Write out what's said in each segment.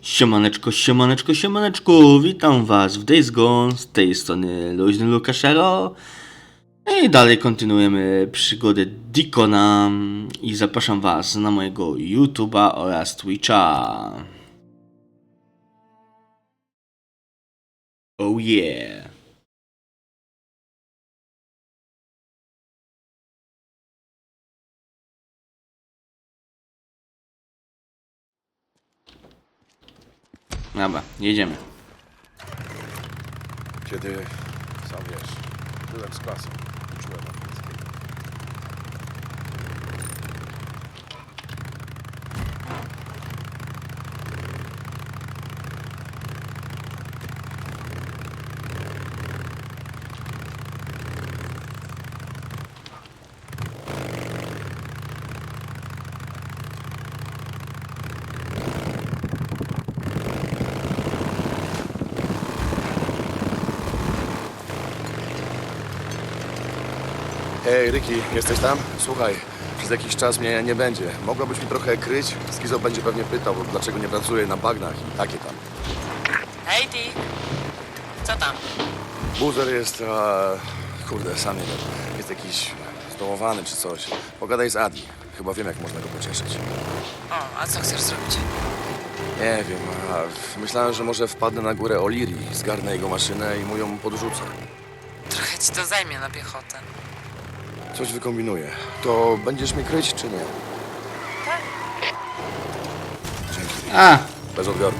Siemaneczko, siemaneczko, siemaneczko, witam was w Days Gone, z tej strony Luźny Lukaszero i dalej kontynuujemy przygodę Dikona i zapraszam was na mojego YouTube'a oraz Twitcha. Oh yeah. Dobra, jedziemy. Kiedy, sam wiesz, byłem z klasą, uczyłem Hej, Ryki, jesteś tam? Słuchaj, przez jakiś czas mnie nie będzie. Mogłabyś mi trochę kryć? Skizo będzie pewnie pytał, dlaczego nie pracuję na bagnach i takie tam. Hej Dick! Co tam? Buzer jest, a, kurde, sam nie wiem, jest jakiś zdołowany czy coś. Pogadaj z Adi, chyba wiem, jak można go pocieszyć. O, a co chcesz zrobić? Nie wiem, a, myślałem, że może wpadnę na górę Oliri, zgarnę jego maszynę i mu ją podrzucę. Trochę ci to zajmie na piechotę. Coś wykombinuję. To będziesz mnie kryć, czy nie? Tak. Dzięki. A, Bez odbioru.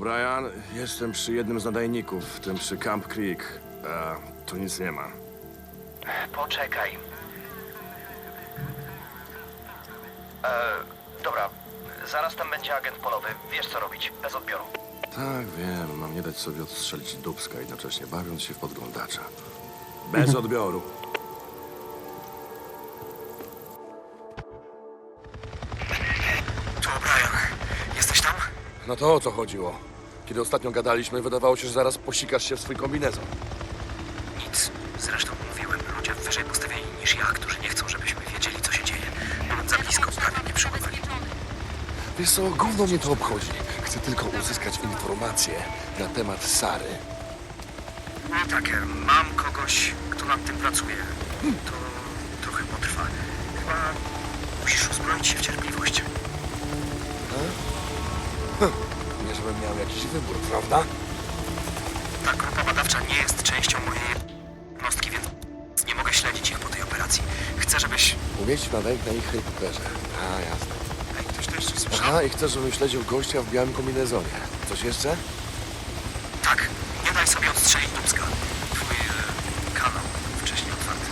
O'Brien, jestem przy jednym z nadajników, tym przy Camp Creek. A, tu nic nie ma. Poczekaj. E, dobra, zaraz tam będzie agent polowy. Wiesz co robić, bez odbioru. Tak, wiem, mam nie dać sobie odstrzelić dubska, jednocześnie bawiąc się w podglądacza. Bez odbioru. Tu O'Brien. Jesteś tam? No to o co chodziło? Kiedy ostatnio gadaliśmy, wydawało się, że zaraz posikasz się w swój kombinezon. Nic. Zresztą mówiłem, ludzie wyżej postawieni niż ja, którzy nie chcą, żebyśmy wiedzieli, co się dzieje. Byłem za blisko, prawie mnie przyłapali. Wiesz co, gówno mnie to obchodzi. Chcę tylko uzyskać informacje na temat Sary. Tak, mam kogoś, kto nad tym pracuje. To trochę potrwa. Chyba musisz uzbroić się w cierpliwość. Nie, żebym miał jakiś wybór, prawda? Ta grupa badawcza nie jest częścią mojej jednostki, więc nie mogę śledzić ich po tej operacji. Chcę, żebyś... Umieścić nadajnik na ich helikopterze. A, jasne. Ej, ktoś to jeszcze słyszał? Aha, i chcę, żebym śledził gościa w białym kombinezonie. Coś jeszcze? Tak, nie daj sobie odstrzelić Dubska. Twój e, kanał wcześniej otwarty.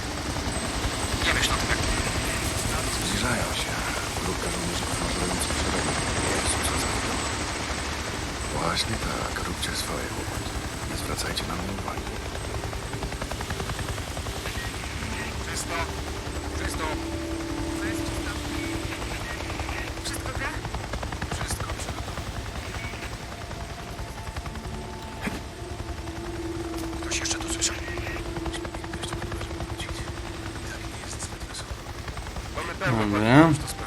Nie wiesz na tym, jak... Zbliżają się. Grupka żołnierzy szeregu. Jezu, co za widok. Właśnie tak, róbcie swoje chłopaki. Nie zwracajcie na mnie uwagi. Czysto, czysto. Wszystko gra? Wszystko przygotowane. Ktoś jeszcze tu słyszał? Mamy pełno Dobra.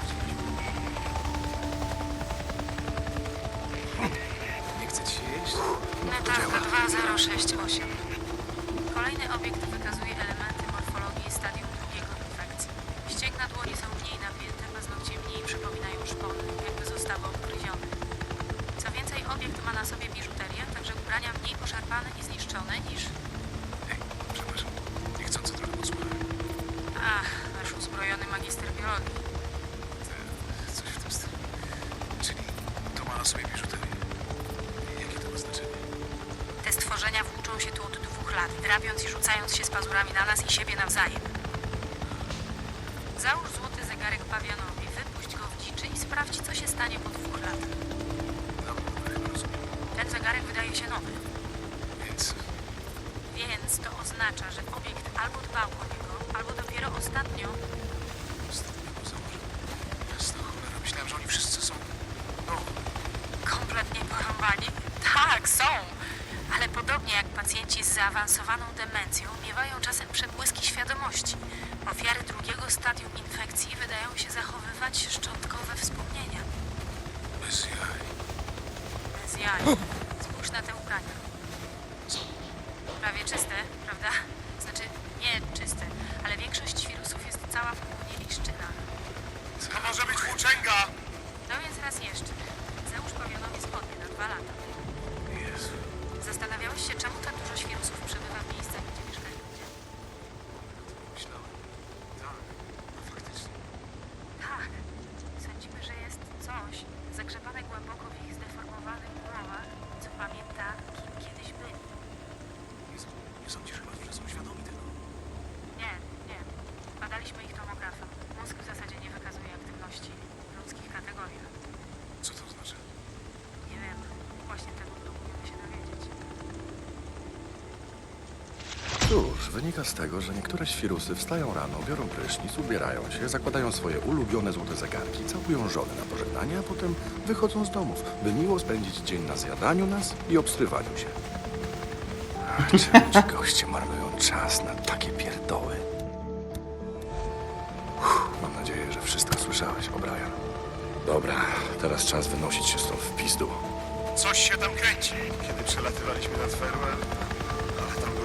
Poszarpane i zniszczone niż... Ej, przepraszam. Niechcący trochę podsłuchałem. Ach, nasz uzbrojony magister biologii. Coś w tym stylu. Czyli to ma na sobie biżuterię. Jakie to ma znaczenie? Te stworzenia włóczą się tu od dwóch lat, drapiąc i rzucając się z pazurami na nas i siebie nawzajem. zostanie po dwóch latach. No, chyba rozumiem. Ten zegarek wydaje się nowy, Więc to oznacza, że obiekt albo dbał o niego, albo dopiero ostatnio ostatnio go założył. Jasna cholera, myślałem, że oni wszyscy są... No, kompletnie porąbani. Tak, są. Ale podobnie jak pacjenci z zaawansowaną demencją miewają czasem przebłyski świadomości. Ofiary drugiego stadium infekcji wydają się zachowywać szczątkowe wspomnienia. bez jaj. Bez jaj. Spójrz na te ubrania. Prawie czyste, Cóż, wynika z tego, że niektóre świrusy wstają rano, biorą prysznic, ubierają się, zakładają swoje ulubione złote zegarki, całują żony na pożegnanie, a potem wychodzą z domów, by miło spędzić dzień na zjadaniu nas i obstrywaniu się. Ach, Czemu ci goście marnują czas na takie pierdoły? Uff, mam nadzieję, że wszystko słyszałeś, O'Brien. Dobra, teraz czas wynosić się stąd w pizdu. Coś się tam kręci. Kiedy przelatywaliśmy nad Ferwell,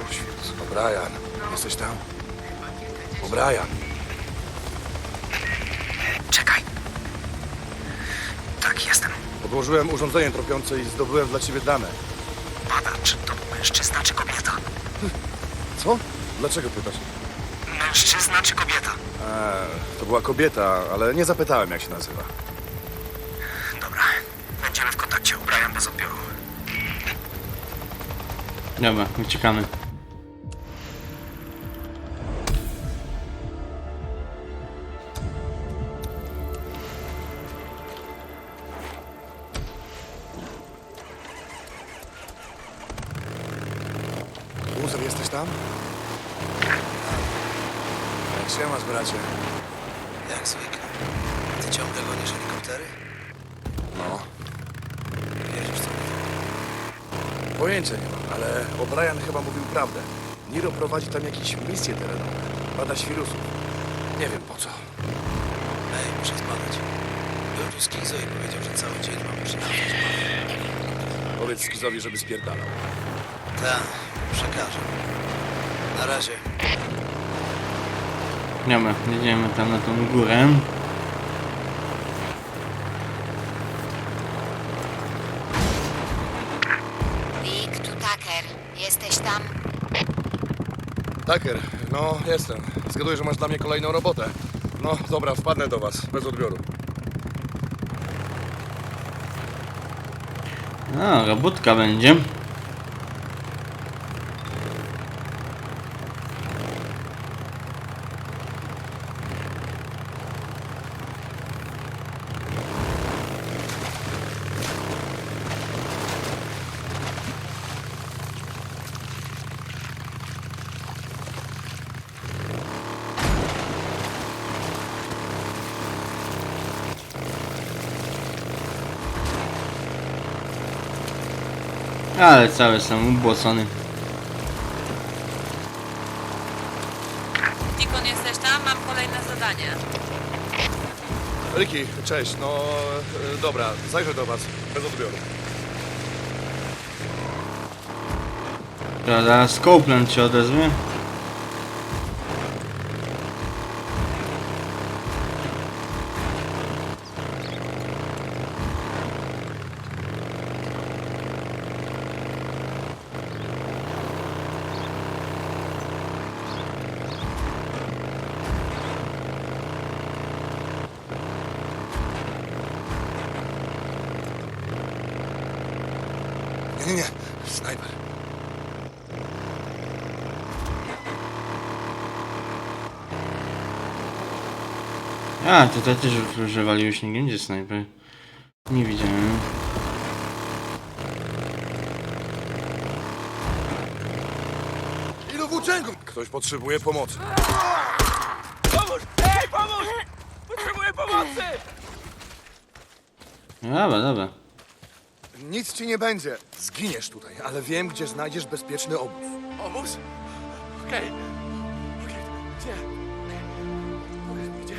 było świrus. O'Brien, jesteś tam? O'Brien! Czekaj. Tak, jestem. Podłożyłem urządzenie tropiące i zdobyłem dla ciebie dane. Badacz, to był mężczyzna czy kobieta? Co? Dlaczego pytasz? Mężczyzna czy kobieta? Eee, to była kobieta, ale nie zapytałem, jak się nazywa. Dobra, będziemy w kontakcie. Brian bez odbioru. Dobra, uciekamy. Ty ciągle gonisz helikoptery? No, Wierzysz co mówię? pojęcia nie mam, ale O'Brien chyba mówił prawdę. Niro prowadzi tam jakieś misje terenowe. Bada świrusów. Nie wiem po co. Ej, muszę zbadać. Był tu Skizo i powiedział, że cały dzień mamy przeszkadzać. Powiedz Skizowi, żeby spierdalał. Tak, przekażę. Na razie. Dobra, jedziemy tam na tą górę. Rick, tu Tucker. Jesteś tam? Tucker, no jestem. Zgaduję, że masz dla mnie kolejną robotę. No dobra, wpadnę do was, bez odbioru. A, robótka będzie. Ale cały jestem ubłocony. Dikon, jesteś tam? Mam kolejne zadanie. Ricky, cześć, no e, dobra, zajrzę do was, bez odbioru. To zaraz Copeland się odezwie. Nie, nie, snajper. A, to też używali już nie gdzie snajper. Nie widziałem. Ilu włóczęgów? Ktoś potrzebuje pomocy. Pomóż! Ej, pomóż! Potrzebuję pomocy! No Dobra, dobra. Nic ci nie będzie. Zginiesz tutaj, ale wiem, gdzie znajdziesz bezpieczny obóz. Obóz? Okej. Okej, gdzie? Powiedz mi, gdzie?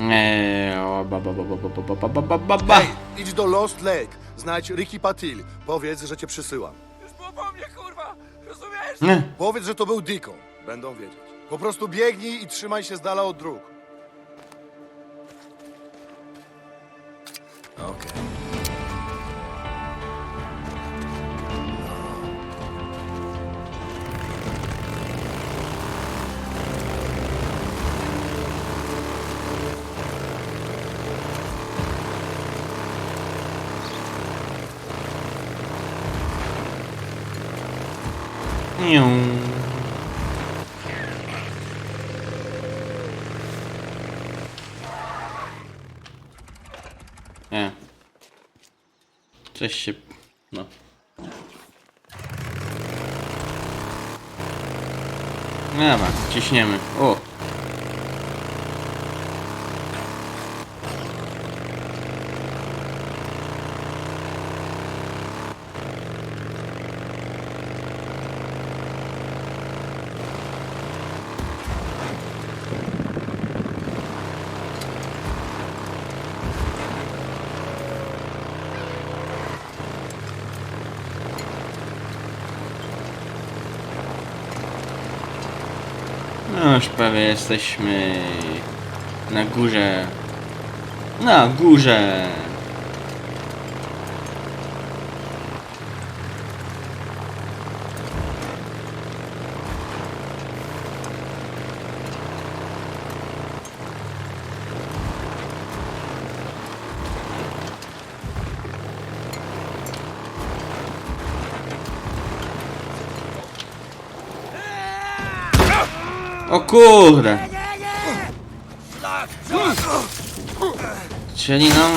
Eee, o, ba, ba, ba, ba, ba, ba, ba, ba, ba, ba, ba. Hej, idź do Lost Lake. Znajdź Ricky Patil. Powiedz, że cię przysyłam. Już było po mnie, kurwa! Rozumiesz? Nie. Powiedz, że to był Deacon. Będą wiedzieć. Po prostu biegnij i trzymaj się z dala od dróg. Okej. Niu. Nie. Coś się... No. Dobra, ciśniemy. O! No już prawie jesteśmy na górze. Na górze. O kurde! Chcieli nam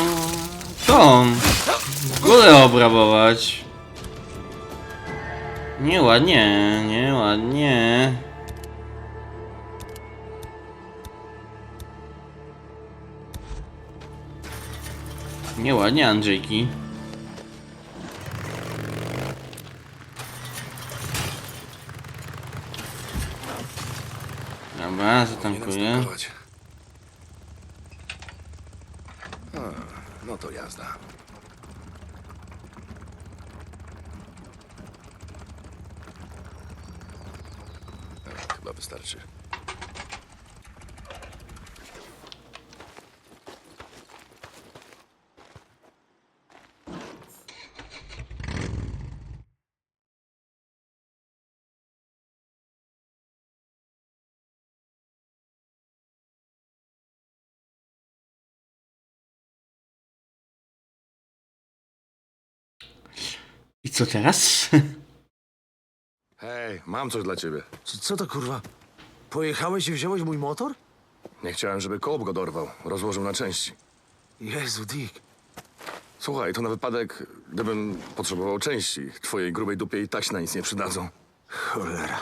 tą górę obrabować. Nieładnie, nieładnie. Nieładnie, Andrzejki. Dobra, zatankuję. A, no to jazda. Chyba wystarczy. Co teraz? Hej, mam coś dla ciebie. Co, co to kurwa? Pojechałeś i wziąłeś mój motor? Nie chciałem, żeby kołb go dorwał. Rozłożył na części. Jezu, Dick. Słuchaj, to na wypadek, gdybym potrzebował części. Twojej grubej dupie i tak się na nic nie przydadzą. Cholera.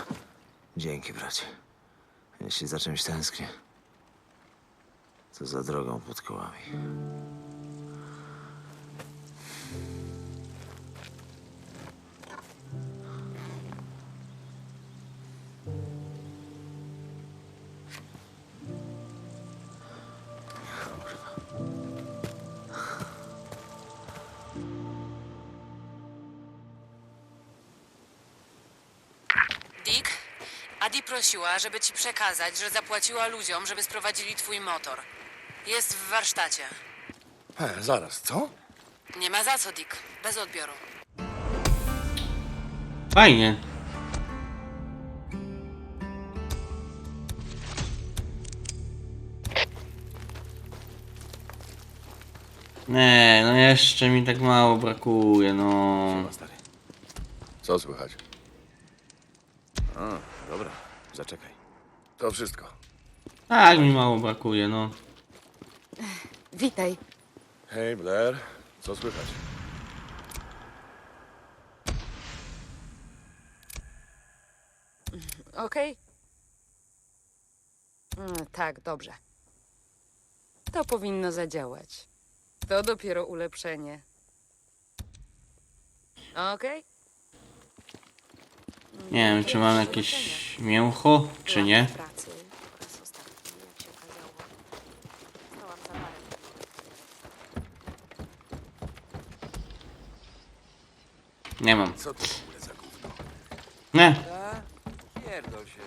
Dzięki, bracie. Jeśli za czymś tęsknię, to za drogą pod kołami. Prosiła, żeby ci przekazać, że zapłaciła ludziom, żeby sprowadzili twój motor. Jest w warsztacie. He, zaraz, co? Nie ma za co, Dick. Bez odbioru. Fajnie. Nie, no jeszcze mi tak mało brakuje, no. Co słychać? Dobra, zaczekaj. To wszystko. Tak mi mało brakuje, no. Witaj. Hej, Blair, co słychać? Okej? Mm, Tak, dobrze. To powinno zadziałać. To dopiero ulepszenie. Okej? Nie wiem, czy mam jakieś mięcho, czy nie. Nie mam. Co to w ogóle za gówno? Nie. Pierdol się.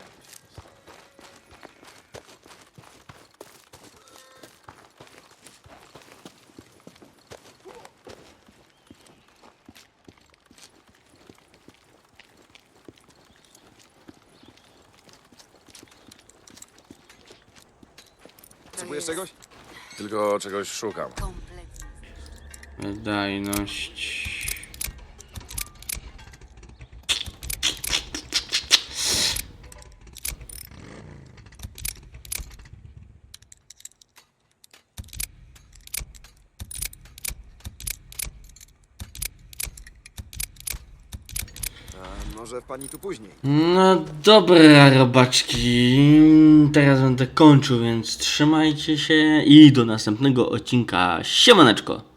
Czegoś? Tylko czegoś szukam. Kompletnie. Wydajność. A może pani tu później? No dobra, robaczki. Teraz będę kończył, więc trzymajcie się i do następnego odcinka. Siemaneczko.